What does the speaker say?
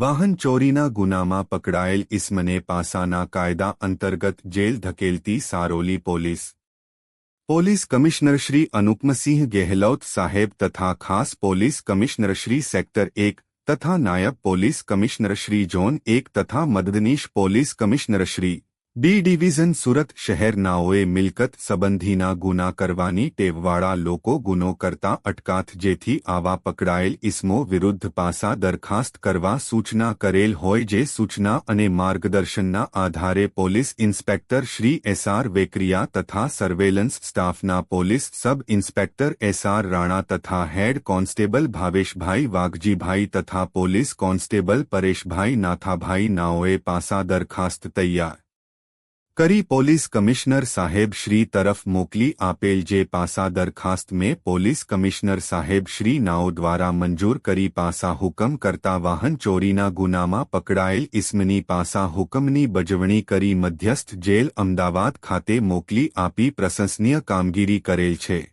વાહન ચોરીના ગુનામાં પકડાયેલ ઇસ્મને પાસાના કાયદા અંતર્ગત jail ધકેલતી Saroli police. Police commissioner Shri Anupam Singh Gehlot સાહેબ તથા ખાસ પોલીસ કમિશનર શ્રી સેક્ટર એક તથા નાયબ પોલીસ કમિશનર શ્રી ઝોન એક તથા મદદનીશ police commissioner Shri B division Surat શહેરનાઓએ મિલકત સંબંધીના ગુના કરવાની ટેવવાળા લોકો ગુનો કરતા અટકાથ જેથી આવા પકડાયેલ ઇસમો વિરુદ્ધ પાસા દરખાસ્ત કરવા સૂચના કરેલ હોય જે સૂચના અને માર્ગદર્શનના આધારે police inspector Shri SR Vekaria તથા સર્વેલન્સ સ્ટાફના police sub inspector SR Rana તથા હેડ કોન્સ્ટેબલ ભાવેશભાઈ વાઘજીભાઈ તથા પોલીસ કોન્સ્ટેબલ પરેશભાઈ નાથાભાઈ નાઓએ પાસા દરખાસ્ત તૈયાર કરી પોલીસ કમિશનર સાહેબ શ્રી તરફ મોકલી આપેલ જે પાસા દરખાસ્ત મેં પોલીસ કમિશનર સાહેબ શ્રી નાઓ દ્વારા મંજૂર કરી પાસા હુકમ કરતા વાહન ચોરીના ગુનામાં પકડાયેલ ઇસ્મની પાસા હુકમની બજવણી કરી મધ્યસ્થ જેલ અમદાવાદ ખાતે મોકલી આપી પ્રશંસનીય કામગીરી કરેલ છે.